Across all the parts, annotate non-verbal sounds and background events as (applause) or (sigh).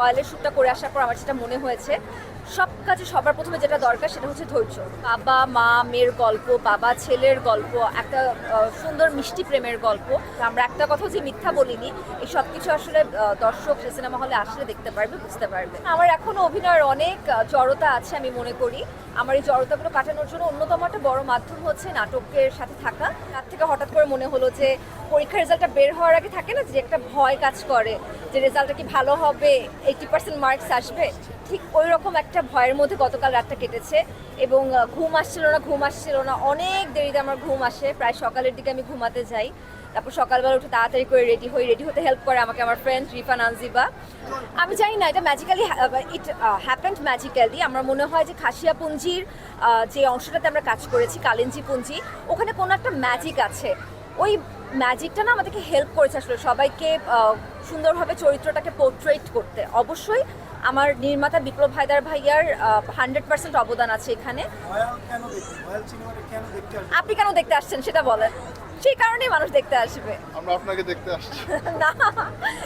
অয়েলের শ্যুটটা করে আসার পর আমার সেটা মনে হয়েছে সব কাজে সবার প্রথমে যেটা দরকার সেটা হচ্ছে ধৈর্য। বাবা, মা, মেয়ের গল্প, বাবা, ছেলের গল্প, একটা সুন্দর মিষ্টি প্রেমের গল্প। আমরা একটা কথা যে মিথ্যা বলিনি, এই সব কিছু আসলে দর্শক সিনেমা হলে আসলে দেখতে পারবে, বুঝতে পারবে। আমার এখনও অভিনয়ের অনেক জড়তা আছে আমি মনে করি। আমার এই জড়তাগুলো কাটানোর জন্য অন্যতম একটা বড় মাধ্যম হচ্ছে নাটকের সাথে থাকা। তার থেকে হঠাৎ করে মনে হলো যে পরীক্ষার রেজাল্টটা বের হওয়ার আগে থাকে না যে একটা ভয় কাজ করে, যে রেজাল্টটা কি ভালো হবে এইটি পার্সেন্ট মার্কস আসবে? ঠিক ওই রকম একটা ভয়ের মধ্যে গতকাল রাতটা কেটেছে এবং ঘুম আসছিল না, ঘুম আসছিল না। অনেক দেরিতে আমার ঘুম আসে। প্রায় সকালের দিকে আমি ঘুমাতে যাই। তারপর সকালবেলা উঠে তাড়াতাড়ি করে রেডি হই। রেডি হতে হেল্প করে আমাকে আমার ফ্রেন্ড রিফান আনজিবা আমি জানি না, এটা ম্যাজিক্যালি ইট হ্যাপেন্ড ম্যাজিক্যালি আমার মনে হয় যে খাসিয়া পুঞ্জির যে অংশটাতে আমরা কাজ করেছি, কালিঞ্জি পুঞ্জি, ওখানে কোনো একটা ম্যাজিক আছে। ওই ম্যাজিকটা না আমাদেরকে হেল্প করেছে আসলে। সবাইকে সুন্দরভাবে চরিত্রটাকে পোর্ট্রেট করতে। অবশ্যই আমার নির্মাতা বিপ্লব হায়দার ভাইয়ার হান্ড্রেড পার্সেন্ট অবদান আছে এখানে। আপনি কেন দেখতে আসছেন সেটা বলেন। সেই কারণেই মানুষ দেখতে আসবে। আমরা আপনাকে দেখতে আসছি। (laughs) না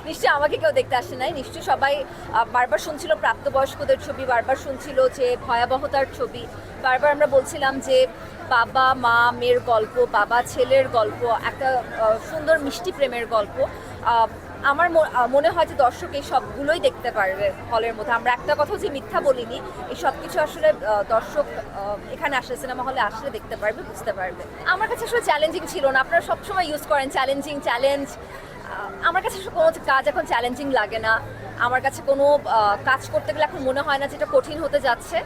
নিশ্চয়ই আমাকে কেউ দেখতে আসে নাই। নিশ্চয়ই সবাই বারবার শুনছিল প্রাপ্তবয়স্কদের ছবি বারবার শুনছিল যে ভয়াবহতার ছবি। বারবার আমরা বলছিলাম যে বাবা মা মেয়ের গল্প বাবা ছেলের গল্প একটা সুন্দর মিষ্টি প্রেমের গল্প। আহ, আমার মনে হয় যে দর্শক এই সবগুলোই দেখতে পারবে হলের মধ্যে। আমরা একটা কথা যে মিথ্যা বলিনি, এই সব কিছু আসলে দর্শক এখানে আসলে সিনেমা হলে আসলে দেখতে পারবে, বুঝতে পারবে। আমার কাছে আসলে চ্যালেঞ্জিং ছিল না। আপনারা সবসময় ইউজ করেন চ্যালেঞ্জিং চ্যালেঞ্জ আমার কাছে কোনো কাজ এখন চ্যালেঞ্জিং লাগে না। আমার কাছে কোনো কাজ করতে গেলে এখন মনে হয় না যেটা কঠিন হতে যাচ্ছে।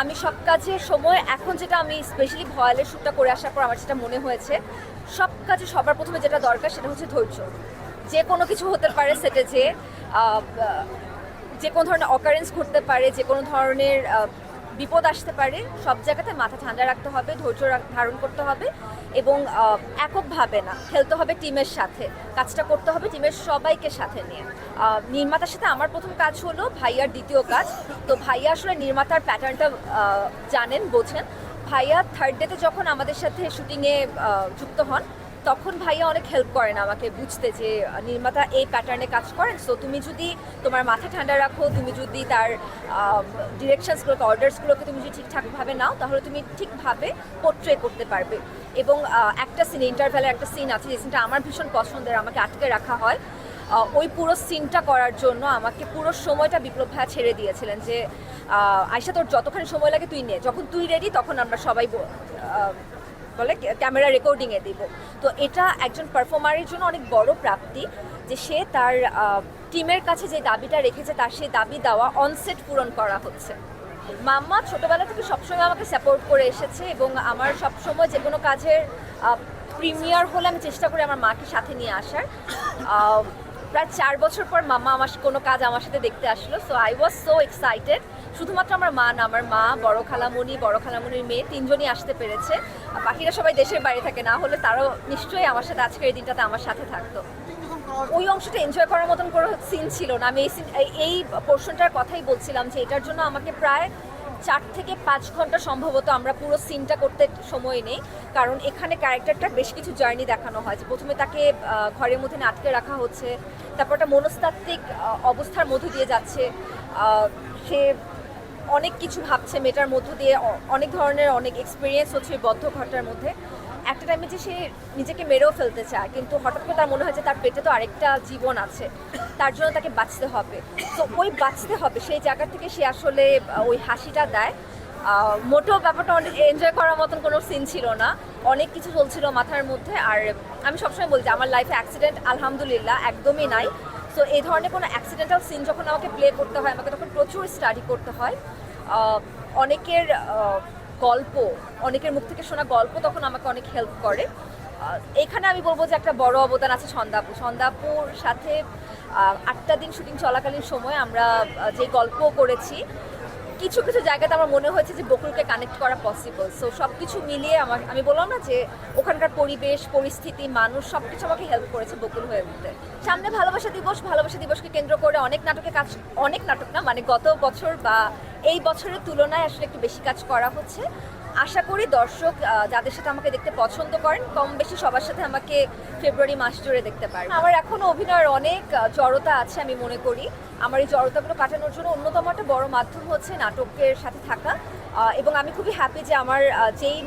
আমি সব কাজের সময়, এখন যেটা আমি স্পেশালি ভয়ালের শ্যুটটা করে আসার পর আমার যেটা মনে হয়েছে, সব কাজে সবার প্রথমে যেটা দরকার সেটা হচ্ছে ধৈর্য। যে কোনো কিছু হতে পারে সেটা যে যে কোনো ধরনের অকারেন্স ঘটতে পারে, যে কোনো ধরনের বিপদ আসতে পারে, সব জায়গাতে মাথা ঠান্ডা রাখতে হবে, ধৈর্য ধারণ করতে হবে এবং এককভাবে না, খেলতে হবে টিমের সাথে, কাজটা করতে হবে টিমের সবাইকে সাথে নিয়ে। নির্মাতার সাথে আমার প্রথম কাজ হলো ভাইয়ার দ্বিতীয় কাজ। তো ভাইয়া আসলে নির্মাতার প্যাটার্নটা জানেন, বোঝেন। ভাইয়া থার্ড ডেতে যখন আমাদের সাথে শুটিংয়ে যুক্ত হন তখন ভাইয়া অনেক হেল্প করেন আমাকে বুঝতে যে, নির্মাতা এই প্যাটার্নে কাজ করেন। সো তুমি যদি তোমার মাথা ঠান্ডা রাখো, তুমি যদি তার ডিরেকশনসগুলোকে অর্ডার্সগুলোকে তুমি যদি ঠিকঠাকভাবে নাও, তাহলে তুমি ঠিকভাবে পোট্রে করতে পারবে। এবং একটা সিন ইন্টারভ্যালের একটা সিন আছে, যে সিনটা আমার ভীষণ পছন্দের, আমাকে আটকে রাখা হয়। ওই পুরো সিনটা করার জন্য আমাকে পুরো সময়টা বিপ্লব ভাইয়া ছেড়ে দিয়েছিলেন যে আয়শা তোর যতক্ষণ সময় লাগে তুই নে। যখন তুই রেডি তখন আমরা সবাই বলে ক্যামেরা রেকর্ডিংয়ে দিব। তো এটা একজন পারফর্মারের জন্য অনেক বড় প্রাপ্তি যে সে তার টিমের কাছে যে দাবিটা রেখেছে তার সেই দাবি দেওয়া অনসেট পূরণ করা হচ্ছে। মাম্মা ছোটবেলা থেকে সবসময় আমাকে সাপোর্ট করে এসেছে এবং আমার সবসময় যে কোনো কাজের প্রিমিয়ার হলে আমি চেষ্টা করি আমার মাকে সাথে নিয়ে আসার। প্রায় চার বছর পর মাম্মা আমার কোনো কাজ আমার সাথে দেখতে আসলো। So I was so excited শুধুমাত্র আমার মা না, আমার মা, বড় খালামণি বড় খালামণির মেয়ে, তিনজনই আসতে পেরেছে। বাকিরা সবাই দেশের বাইরে থাকে, না হলে তারাও নিশ্চয়ই আমার সাথে আজকের এই দিনটাতে আমার সাথে থাকতো। ওই অংশটা এনজয় করার মতন কোনো সিন ছিল না। আমি এই সিন এই- এই পোর্শনটার কথাই বলছিলাম যে এটার জন্য আমাকে প্রায় চার থেকে পাঁচ ঘণ্টা সম্ভবত আমরা পুরো সিনটা করতে সময় নেই। কারণ এখানে ক্যারেক্টারটা বেশ কিছু জার্নি দেখানো হয়। যে প্রথমে তাকে ঘরের মধ্যে আটকে রাখা হচ্ছে, তারপর একটা মনস্তাত্ত্বিক অবস্থার মধ্য দিয়ে যাচ্ছে সে অনেক কিছু ভাবছে মেয়েটার মধ্য দিয়ে অনেক ধরনের অনেক এক্সপিরিয়েন্স হচ্ছে বদ্ধ ঘরটার মধ্যে। একটা টাইমে যে সে নিজেকে মেরেও ফেলতে চায়, কিন্তু হঠাৎ করে তার মনে হয় যে তার পেটে তো আরেকটা জীবন আছে, তার জন্য তাকে বাঁচতে হবে। তো ওই বাঁচতে হবে, সেই জায়গা থেকে সে আসলে ওই হাসিটা দেয়। মোটেও ব্যাপারটা অনেক এনজয় করার মতন কোনো সিন ছিল না। অনেক কিছু চলছিল মাথার মধ্যে, আর আমি সবসময় বলছি, আমার লাইফে অ্যাক্সিডেন্ট আলহামদুলিল্লাহ, একদমই নাই। সো এই ধরনের কোনো অ্যাক্সিডেন্টাল সিন যখন আমাকে প্লে করতে হয়, আমাকে তখন প্রচুর স্টাডি করতে হয়। অনেকের গল্প, অনেকের মুখ থেকে শোনা গল্প তখন আমাকে অনেক হেল্প করে। এখানে আমি বলব যে একটা বড় অবদান আছে সন্দাপুর সন্দাপুর সাথে আটটা দিন শুটিং চলাকালীন সময় আমরা যে গল্প করেছি কিছু কিছু জায়গাতে আমার মনে হয়েছে যে বকুলকে কানেক্ট করা পসিবল সো সব কিছু মিলিয়ে আমার, আমি বললাম না যে ওখানকার পরিবেশ, পরিস্থিতি, মানুষ সব কিছু আমাকে হেল্প করেছে বকুল হয়ে উঠতে। সামনে ভালোবাসা দিবস, ভালোবাসা দিবসকে কেন্দ্র করে অনেক নাটকে কাজ, অনেক নাটক না মানে গত বছর বা এই বছরের তুলনায় আসলে একটু বেশি কাজ করা হচ্ছে। আশা করি দর্শক যাদের সাথে আমাকে দেখতে পছন্দ করেন কম বেশি সবার সাথে আমাকে ফেব্রুয়ারি মাস জুড়ে দেখতে পারেন আমার এখনও অভিনয়ের অনেক জড়তা আছে আমি মনে করি। আমার এই জড়তাগুলো কাটানোর জন্য অন্যতম একটা বড় মাধ্যম হচ্ছে নাটকের সাথে থাকা। এবং আমি খুবই হ্যাপি যে আমার যেই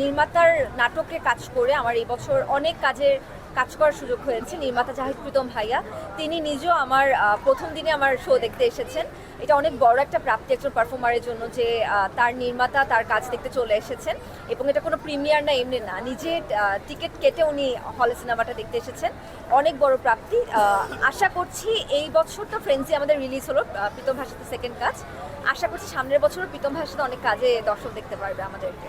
নির্মাতার নাটকে কাজ করে আমার এই বছর অনেক কাজের কাজ করার সুযোগ হয়েছে, নির্মাতা জাহিদ প্রীতম ভাইয়া। তিনি নিজেও আমার প্রথম দিনে আমার শো দেখতে এসেছেন। এটা অনেক বড় একটা প্রাপ্তি একজন পারফর্মারের জন্য যে তার নির্মাতা তার কাজ দেখতে চলে এসেছেন। এবং এটা কোনো প্রিমিয়ার না, এমনি না। নিজে টিকিট কেটে উনি হলে সিনেমাটা দেখতে এসেছেন। অনেক বড় প্রাপ্তি। আশা করছি এই বছর তো ফ্রেন্সি আমাদের রিলিজ হলো প্রীতম ভাষাতে সেকেন্ড কাজ। আশা করছি সামনের বছরও প্রীতম ভাষাতে অনেক কাজে দর্শক দেখতে পারবে আমাদেরকে।